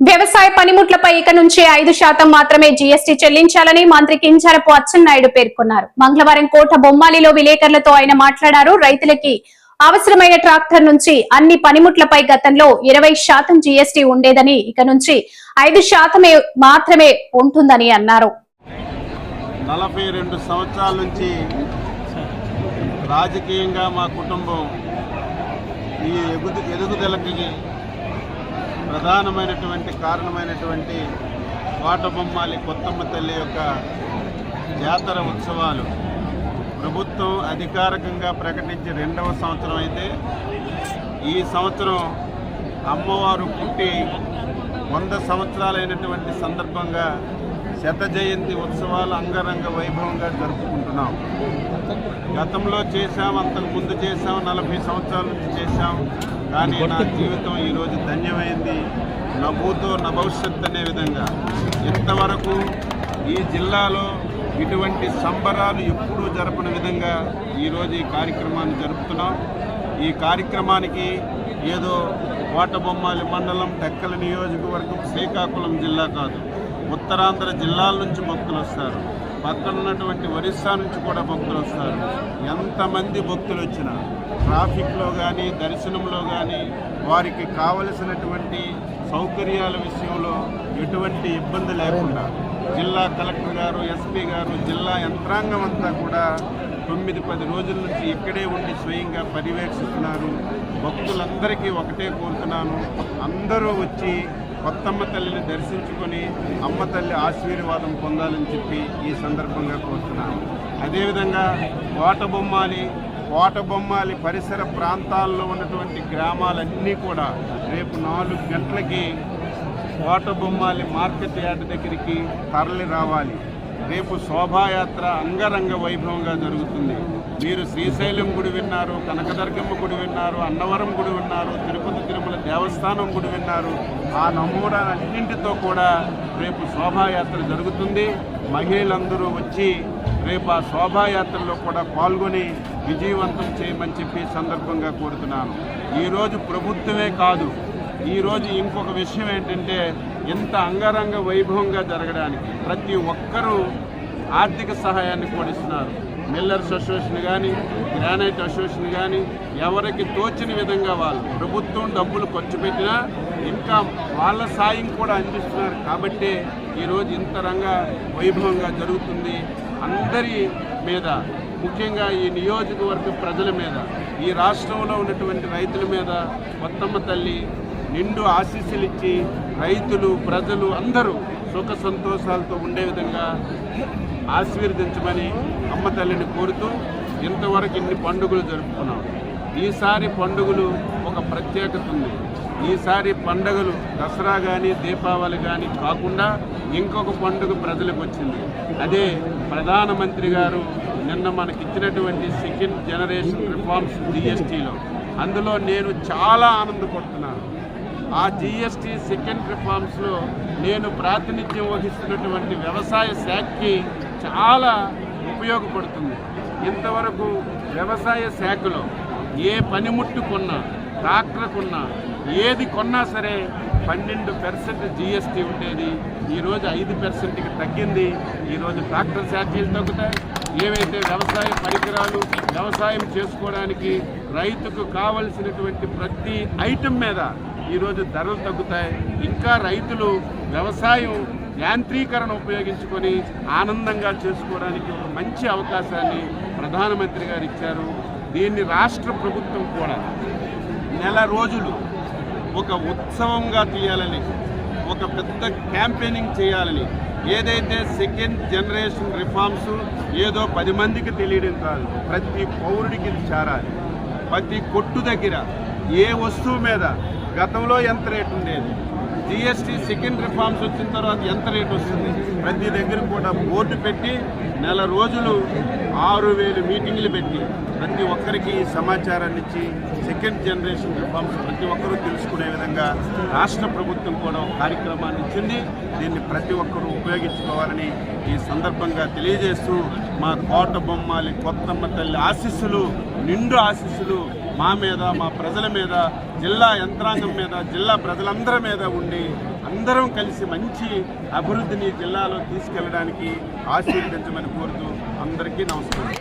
వ్యవసాయ పనిముట్లపై ఇక నుంచి ఐదు శాతం మాత్రమే జీఎస్టీ చెల్లించాలని మంత్రి కించారపు అచ్చెన్నాయుడు పేర్కొన్నారు. మంగళవారం కోట బొమ్మాలిలో విలేకరులతో ఆయన మాట్లాడారు. రైతులకి అవసరమైన ట్రాక్టర్ నుంచి అన్ని పనిముట్లపై గతంలో ఇరవై శాతం జీఎస్టీ ఉండేదని ఇక నుంచి ఐదు శాతమే మాత్రమే ఉంటుందని అన్నారు. నలభై రెండు సంవత్సరాల నుంచి రాజకీయంగా మా కుటుంబం ఈ ఎదుగుదలకి ప్రధానమైనటువంటి కారణమైనటువంటి కోటబొమ్మాలి కొత్తమ్మ తల్లి యొక్క జాతర ఉత్సవాలు ప్రభుత్వం అధికారికంగా ప్రకటించి రెండవ సంవత్సరం అయితే ఈ సంవత్సరం అమ్మవారు పుట్టి వంద సంవత్సరాలైనటువంటి సందర్భంగా శత జయంతి ఉత్సవాలు అంగరంగ వైభవంగా జరుపుకుంటున్నాం. గతంలో చేశాం అంతకు ముందు చేశాం నలభై సంవత్సరాల నుంచి చేశాం. కానీ నా జీవితం ఈరోజు ధన్యమైంది. నవ్వుతో నా భవిష్యత్ అనే విధంగా. ఇంతవరకు ఈ జిల్లాలో ఇటువంటి సంబరాలు ఎప్పుడూ జరపని విధంగా ఈరోజు ఈ కార్యక్రమాన్ని జరుపుతున్నాం. ఈ కార్యక్రమానికి ఏదో కోటబొమ్మాలి మండలం టెక్కల నియోజకవర్గం శ్రీకాకుళం జిల్లా కాదు. ఉత్తరాంధ్ర జిల్లాల నుంచి భక్తులు వస్తారు. పక్కన ఉన్నటువంటి ఒరిస్సా నుంచి కూడా భక్తులు వస్తారు. ఎంతమంది భక్తులు వచ్చినా ట్రాఫిక్లో కానీ దర్శనంలో కానీ వారికి కావలసినటువంటి సౌకర్యాల విషయంలో ఎటువంటి ఇబ్బంది లేకుండా జిల్లా కలెక్టర్ గారు ఎస్పీ గారు జిల్లా యంత్రాంగం అంతా కూడా తొమ్మిది పది రోజుల నుంచి ఇక్కడే ఉండి స్వయంగా పర్యవేక్షిస్తున్నారు. భక్తులందరికీ ఒకటే కోరుతున్నాను. అందరూ వచ్చి కొత్తమ్మ తల్లిని దర్శించుకొని అమ్మ తల్లి ఆశీర్వాదం పొందాలని చెప్పి ఈ సందర్భంగా కోరుతున్నాను అదేవిధంగా కోటబొమ్మాలి కోటబొమ్మాలి పరిసర ప్రాంతాల్లో ఉన్నటువంటి గ్రామాలన్నీ కూడా రేపు నాలుగు గంటలకి కోటబొమ్మాలి మార్కెట్ యార్డ్ దగ్గరికి తరలి రావాలి. రేపు శోభాయాత్ర అంగరంగ వైభవంగా జరుగుతుంది. మీరు శ్రీశైలం గుడి విన్నారు కనకదుర్గమ్మ గుడి విన్నారు అన్నవరం గుడి విన్నారు తిరుపతి తిరుమల దేవస్థానం గుడి విన్నారు. ఆ నమూనాలన్నింటితో కూడా రేపు శోభాయాత్ర జరుగుతుంది. మహిళలందరూ వచ్చి రేపు ఆ శోభాయాత్రలో కూడా పాల్గొని విజయవంతం చేయమని చెప్పి సందర్భంగా కోరుతున్నాను. ఈరోజు ప్రభుత్వమే కాదు ఈరోజు ఇంకొక విషయం ఏంటంటే ఇంత అంగరంగ వైభవంగా జరగడానికి ప్రతి ఒక్కరూ ఆర్థిక సహాయాన్ని కూడా ఇస్తున్నారు మిల్లర్స్ అసోసియేషన్ కానీ గ్రానైట్ అసోసియేషన్ కానీ ఎవరికి తోచిన విధంగా వాళ్ళు ప్రభుత్వం డబ్బులు ఖర్చు పెట్టినా ఇంకా వాళ్ళ సాయం కూడా అందిస్తున్నారు. కాబట్టి ఈరోజు ఇంత రంగ వైభవంగా జరుగుతుంది. అందరి మీద ముఖ్యంగా ఈ నియోజకవర్గ ప్రజల మీద ఈ రాష్ట్రంలో ఉన్నటువంటి రైతుల మీద కొత్తమ్మ తల్లి నిండు ఆశీస్సులు ఇచ్చి రైతులు ప్రజలు అందరూ సుఖ సంతోషాలతో ఉండే విధంగా ఆశీర్వదించమని అమ్మ తల్లిని కోరుతూ ఇంతవరకు ఇన్ని పండుగలు జరుపుకున్నాం. ఈసారి పండుగలు ఒక ప్రత్యేకత ఉంది. ఈసారి పండుగలు దసరా కానీ దీపావళి కానీ కాకుండా ఇంకొక పండుగ ప్రజలకు వచ్చింది. అదే ప్రధానమంత్రి గారు నిన్న మనకి ఇచ్చినటువంటి సెకండ్ జనరేషన్ రిఫార్మ్స్ జిఎస్టీలో. అందులో నేను చాలా ఆనందపడుతున్నాను. ఆ జిఎస్టీ సెకండ్ రిఫార్మ్స్లో నేను ప్రాతినిధ్యం వహిస్తున్నటువంటి వ్యవసాయ శాఖకి చాలా ఉపయోగపడుతుంది. ఇంతవరకు వ్యవసాయ శాఖలో ఏ పనిముట్టు కొన్నా ట్రాక్టర్ కొన్నా ఏది కొన్నా సరే పన్నెండు పర్సెంట్ జిఎస్టీ ఉండేది. ఈరోజు ఐదు పర్సెంట్కి తగ్గింది. ఈరోజు ట్రాక్టర్ ఛార్జీలు తగ్గుతాయి. ఏవైతే వ్యవసాయ పరికరాలు వ్యవసాయం చేసుకోవడానికి రైతుకు కావలసినటువంటి ప్రతి ఐటెం మీద ఈరోజు ధరలు తగ్గుతాయి. ఇంకా రైతులు వ్యవసాయం యాంత్రీకరణ ఉపయోగించుకొని ఆనందంగా చేసుకోవడానికి ఒక మంచి అవకాశాన్ని ప్రధానమంత్రి గారు ఇచ్చారు. దీన్ని రాష్ట్ర ప్రభుత్వం కూడా నెల రోజులు ఒక ఉత్సవంగా తీయాలని ఒక పెద్ద క్యాంపెయినింగ్ చేయాలని ఏదైతే సెకండ్ జనరేషన్ రిఫార్మ్స్ ఏదో పది మందికి తెలియడం కాదు ప్రతి పౌరుడికి చేరాలి. ప్రతి కొట్టు దగ్గర ఏ వస్తువు మీద గతంలో ఎంత రేటు ఉండేది? జిఎస్టీ సెకండ్ రిఫార్మ్స్ వచ్చిన తర్వాత ఎంత రేట్ వస్తుంది? ప్రతి దగ్గర కూడా బోర్డు పెట్టి నెల రోజులు ఆరు వేలు మీటింగ్లు పెట్టి ప్రతి ఒక్కరికి సమాచారాన్ని ఇచ్చి సెకండ్ జనరేషన్ రిఫార్మ్స్ ప్రతి ఒక్కరూ తెలుసుకునే విధంగా రాష్ట్ర ప్రభుత్వం కూడా ఒక కార్యక్రమాన్ని ఇచ్చింది. దీన్ని ప్రతి ఒక్కరూ ఉపయోగించుకోవాలని ఈ సందర్భంగా తెలియజేస్తూ మా కోట బొమ్మాలి కొత్తమ్మ తల్లి ఆశీస్సులు నిండు ఆశీస్సులు మా మీద మా ప్రజల మీద జిల్లా యంత్రాంగం మీద జిల్లా ప్రజలందరి మీద ఉండి అందరం కలిసి మంచి అభివృద్ధిని జిల్లాలో తీసుకెళ్ళడానికి ఆశీర్వదించమని కోరుతూ అందరికీ నమస్కారం.